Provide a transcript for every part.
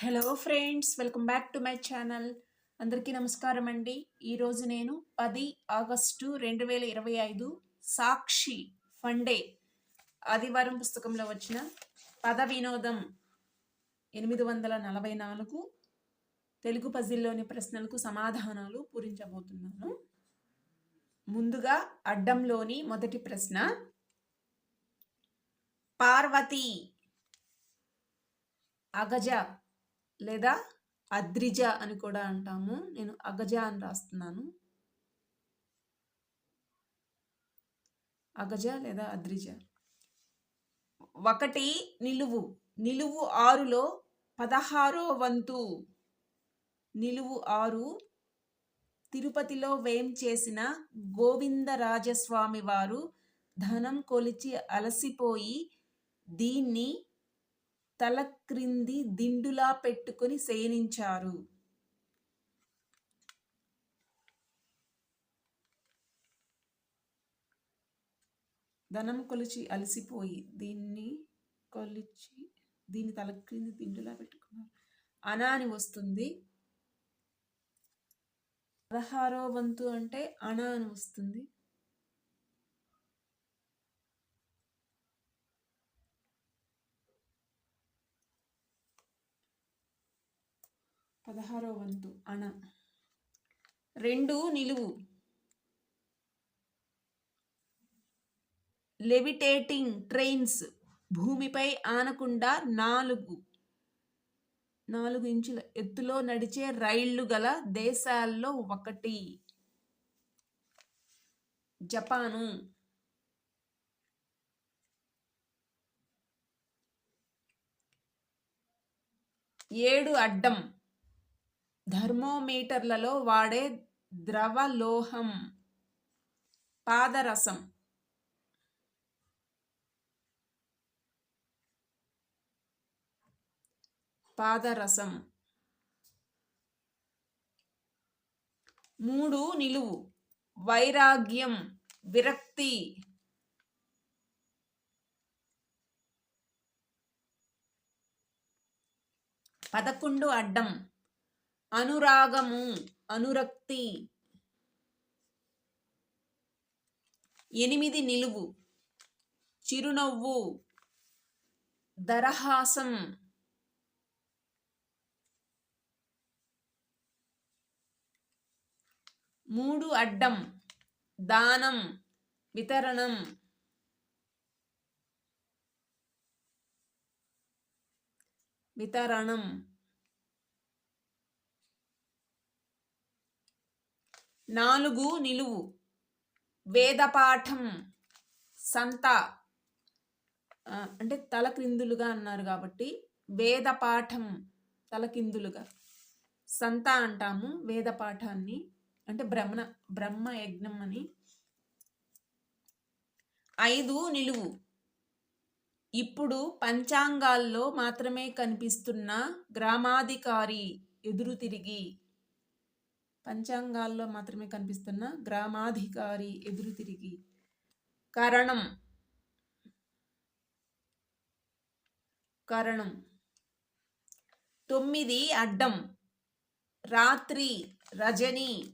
Hello friends welcome back to my channel అందరికీ నమస్కారం అండి. ఈరోజు నేను పది ఆగస్టు రెండు వేల ఇరవై ఐదు సాక్షి ఫండే ఆదివారం పుస్తకంలో వచ్చిన పద వినోదం ఎనిమిది వందల నలభై నాలుగు తెలుగు పజిల్లోని ప్రశ్నలకు సమాధానాలు పూరించబోతున్నాను. ముందుగా అడ్డంలోని మొదటి ప్రశ్న. పార్వతి అగజ లేదా అద్రిజ అని కూడా అంటాము. నేను అగజ అని రాస్తున్నాను. అగజ లేదా అద్రిజ. ఒకటి నిలువు. నిలువు ఆరులో పదహారో వంతు. నిలువు ఆరు. తిరుపతిలో వేం చేసిన గోవిందరాజస్వామి వారు ధనం కొలిచి అలసిపోయి దీన్ని తల క్రింది దిండులా పెట్టుకొని శయనించారు ధనం కొలిచి అలసిపోయి దీన్ని కొలిచి దీన్ని తల క్రింది దిండులా పెట్టుకున్నారు. అనా అని వస్తుంది. పదహారో వంతు అంటే అణ అని వస్తుంది. పదహారో వంతు అణ. రెండు నిలువు. లెవిటేటింగ్ ట్రైన్స్ భూమిపై ఆనకుండా నాలుగు. నాలుగు ఇంచుల ఎత్తులో నడిచే రైళ్ళు గల దేశాల్లో ఒకటి. జపాను. ఏడు అడ్డం. థర్మోమీటర్లలో వాడే ద్రవలోహం పాదరసం. పాదరసం. మూడు నిలువు. వైరాగ్యం విరక్తి. పదకొండు అడ్డం. అనురాగము అనురక్తి. ఎనిమిది నిలువు. చిరునవ్వు. దరహాసం. మూడు అడ్డం. దానం. వితరణం. వితరణం. నాలుగు నిలువు. వేదపాఠం. సంత. అంటే తలక్రిందులుగా అన్నారు కాబట్టి వేదపాఠం తలకిందులుగా సంత అంటాము వేదపాఠాన్ని. అంటే బ్రహ్మ బ్రహ్మ యజ్ఞం అని. ఐదు నిలువు. ఇప్పుడు పంచాంగాల్లో మాత్రమే కనిపిస్తున్న గ్రామాధికారి ఎదురు తిరిగి పంచాంగాల్లో మాత్రమే కనిపిస్తున్న గ్రామాధికారి ఎదురు తిరిగి. కరణం? కరణం? తొమ్మిది అడ్డం. రాత్రి రజని.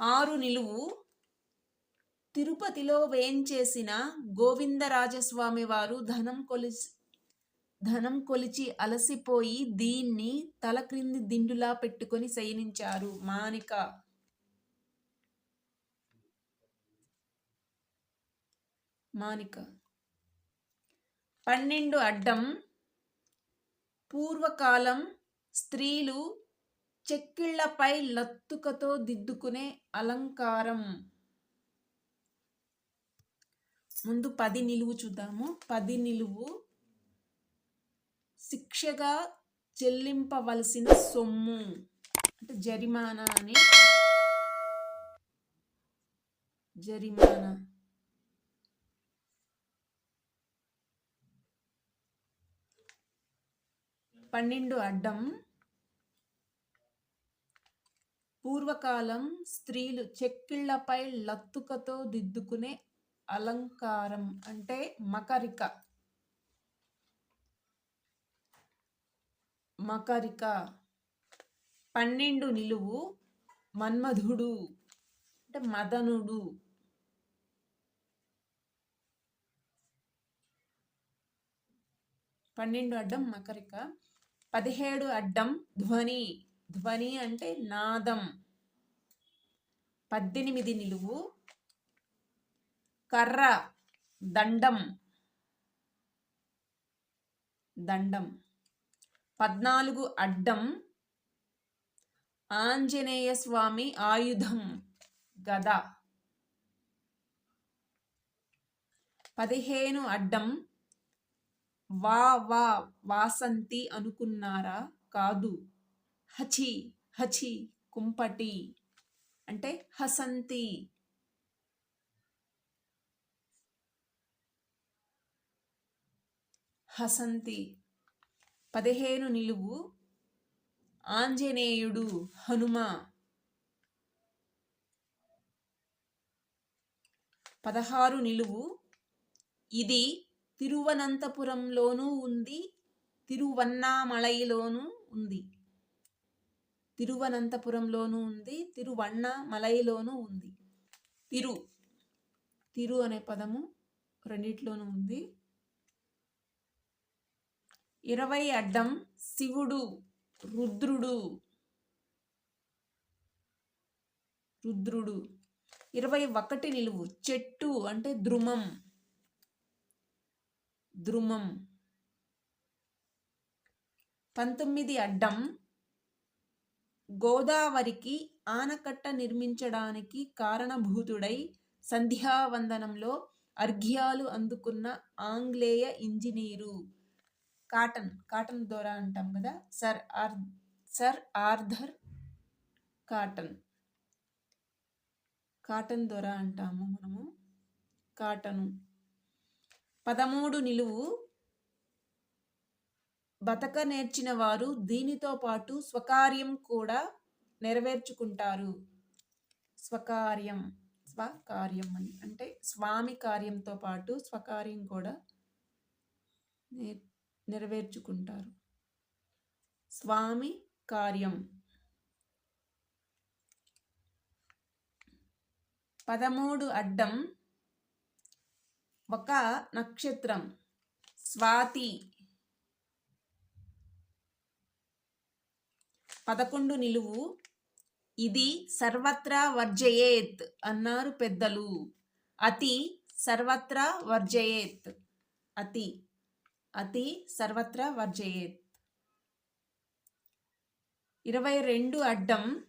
ఆరు నిలువు. తిరుపతిలో వేంచేసిన గోవిందరాజస్వామి వారు ధనం కొలిసి ధనం కొలిచి అలసిపోయి దీన్ని తల క్రింది దిండులా పెట్టుకొని శయనించారు మానిక మానిక పన్నెండు అడ్డం. పూర్వకాలం స్త్రీలు చెక్కిళ్ళపై లత్తుకతో దిద్దుకునే అలంకారం. ముందు పది నిలువు చూద్దాము. పది నిలువు శిక్షగా చెల్లింపవలసిన సొమ్ము అంటే జరిమానా అని. జరిమానా. పన్నెండు అడ్డం. పూర్వకాలం స్త్రీలు చెక్కిళ్ళపై లత్తుకతో దిద్దుకునే అలంకారం అంటే మకరిక. మకరిక. పన్నెండు నిలువు మన్మధుడు. అంటే మదనుడు. పన్నెండు అడ్డం మకరిక. పదిహేడు అడ్డం ధ్వని. ధ్వని అంటే నాదం. పద్దెనిమిది నిలువు కర్ర. దండం. దండం. పద్నాలుగు అడ్డం ఆంజనేయ స్వామి ఆయుధం గద. పదిహేను అడ్డం వా వా వాసంతి అనుకున్నారా? కాదు. హచి హచి కుంపటి. అంటే హసంతి. హసంతి. పదిహేను నిలువు. ఆంజనేయుడు హనుమ. పదహారు నిలువు. ఇది తిరువనంతపురంలోనూ ఉంది. తిరువన్నామలైలోనూ ఉంది. తిరువనంతపురంలోనూ ఉంది. తిరువన్నామలైలోనూ ఉంది. తిరు. తిరు అనే పదము రెండిట్లోనూ ఉంది. ఇరవై అడ్డం శివుడు రుద్రుడు. రుద్రుడు. ఇరవై ఒకటి నిలువు. చెట్టు అంటే ద్రుమం ద్రుమం పంతొమ్మిది అడ్డం గోదావరికి ఆనకట్ట నిర్మించడానికి కారణభూతుడై సంధ్యావందనంలో అర్ఘ్యాలు అందుకున్న ఆంగ్లేయ ఇంజనీరు. కాటన్ కాటన్ దొర అంటాం కదా. Sir R sir Arthur Cotton. Cotton దొర అంటాము మనము. కాటను. పదమూడు నిలువు. బతక నేర్చిన వారు దీనితో పాటు స్వకార్యం కూడా నెరవేర్చుకుంటారు. స్వకార్యం స్వకార్యం అని. అంటే స్వామి కార్యంతో పాటు స్వకార్యం కూడా నెరవేర్చుకుంటారు. స్వామి కార్యం. పదమూడు అడ్డం. ఒక నక్షత్రం. స్వాతి. పదకొండు నిలువు. ఇది సర్వత్రా వర్జయేత్ అన్నారు పెద్దలు. అతి సర్వత్రా వర్జయేత్. అతి అతి సర్వత్ర వర్జయేత్. ఇరవై రెండు అడ్డం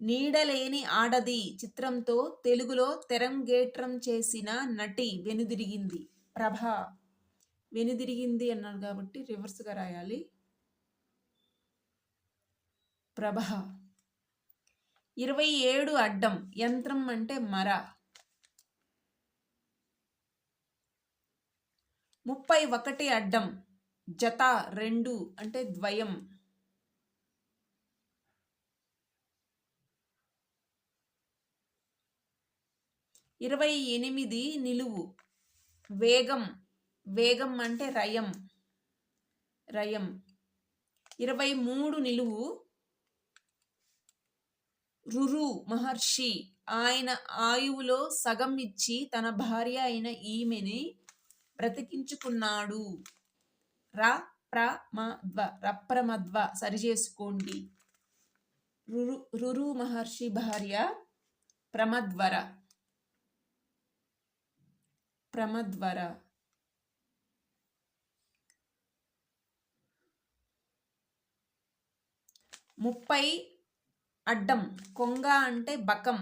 నీడలేని ఆడది చిత్రంతో తెలుగులో తెరంగేట్రం చేసిన నటి వెనుదిరిగింది. ప్రభ వెనుదిరిగింది అన్నారు కాబట్టి రివర్స్గా రాయాలి. ప్రభ ఇరవై ఏడు అడ్డం యంత్రం అంటే మర. ముప్పై ఒకటి అడ్డం జత రెండు అంటే ద్వయం. ఇరవై ఎనిమిది నిలువు వేగం వేగం అంటే రయం రయం. ఇరవై మూడు నిలువు రురు మహర్షి ఆయన ఆయువులో సగం ఇచ్చి తన భార్య అయిన ఈమెని బ్రతికించుకున్నాడు. ర ప్రమద్వ రప్రమద్వ సరిచేసుకోండి రురు రురు మహర్షి భార్య ప్రమద్వర ప్రమద్వర ముప్పై అడ్డం. కొంగ అంటే బకం.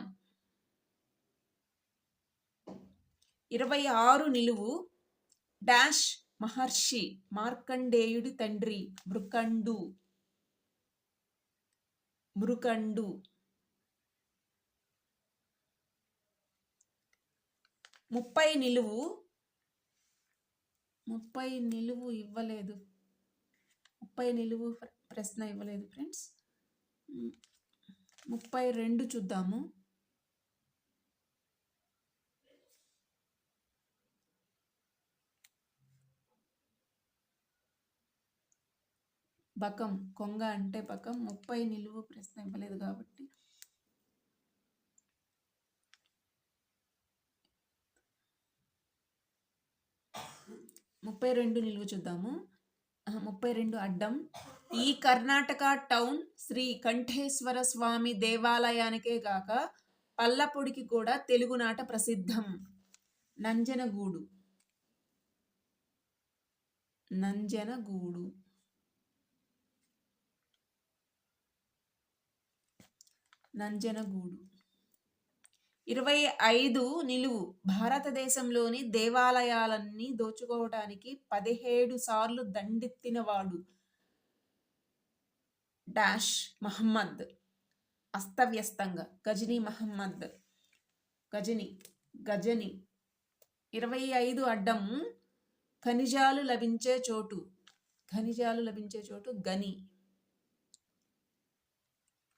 ఇరవై ఆరు నిలువు. డాష్ మహర్షి మార్కండేయుడి తండ్రి మృకండు. మృకండు. ముప్పై నిలువు. ముప్పై నిలువు ఇవ్వలేదు. ముప్పై నిలువు ప్రశ్న ఇవ్వలేదు ఫ్రెండ్స్. ముప్పై రెండు చూద్దాము. బకం కొంగ అంటే బకం ముప్పై నిలువు ప్రశ్న ఇవ్వలేదు కాబట్టి. ముప్పై రెండు నిలువు చూద్దాము. ముప్పై రెండు అడ్డం. ఈ కర్ణాటక టౌన్ శ్రీ కంఠేశ్వర స్వామి దేవాలయానికే కాక పల్లపొడికి కూడా తెలుగునాట ప్రసిద్ధం. నంజనగూడు. నంజనగూడు. నంజనగూడు. ఇరవై ఐదు నిలువు భారతదేశంలోని దేవాలయాలన్నీ దోచుకోవటానికి పదిహేడు సార్లు దండెత్తినవాడు డాష్ మహమ్మద్. అస్తవ్యస్తంగా. గజనీ మహమ్మద్. గజని గజని. ఇరవై ఐదు అడ్డం ఖనిజాలు లభించే చోటు. ఖనిజాలు లభించే చోటు గని.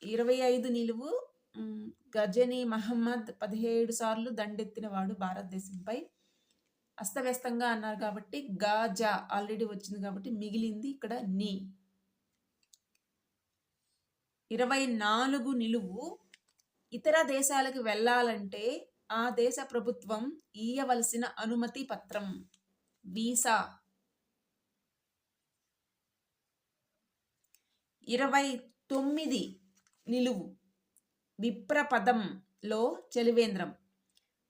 ఇరవై ఐదు నిలువు గజనీ గజని మహమ్మద్ పదిహేడు సార్లు దండెత్తినవాడు భారతదేశంపై. అస్తవ్యస్తంగా అన్నారు కాబట్టి గాజా ఆల్రెడీ వచ్చింది కాబట్టి మిగిలింది ఇక్కడ నీ. ఇరవై నాలుగు నిలువు ఇతర దేశాలకు వెళ్ళాలంటే ఆ దేశ ప్రభుత్వం ఇయ్యవలసిన అనుమతి పత్రం వీసా. ఇరవై తొమ్మిది నిలువు. విప్రపదంలో చలివేంద్రం.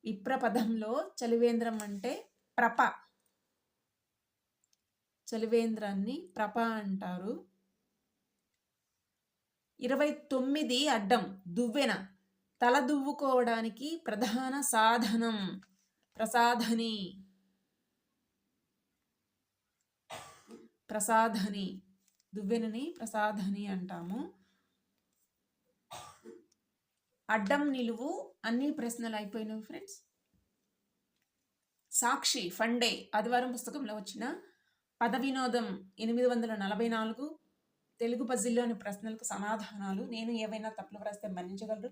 విప్రపదంలో చలివేంద్రం అంటే ప్రప. చలివేంద్రాన్ని ప్రప అంటారు. ఇరవై తొమ్మిది అడ్డం దువ్వెన. తల దువ్వుకోవడానికి ప్రధాన సాధనం ప్రసాధని. ప్రసాధని. దువ్వెనని ప్రసాధని అంటాము. అడ్డం నిలువు అన్ని ప్రశ్నలు అయిపోయినాయి ఫ్రెండ్స్ సాక్షి ఫండే ఆదివారం పుస్తకంలో వచ్చిన పద వినోదం ఎనిమిది వందల నలభై నాలుగు తెలుగు పజిల్లోని ప్రశ్నలకు సమాధానాలు. నేను ఏవైనా తప్పులు వ్రాస్తే మన్నించగలరు.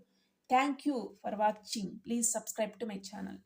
Thank you for watching please subscribe to my channel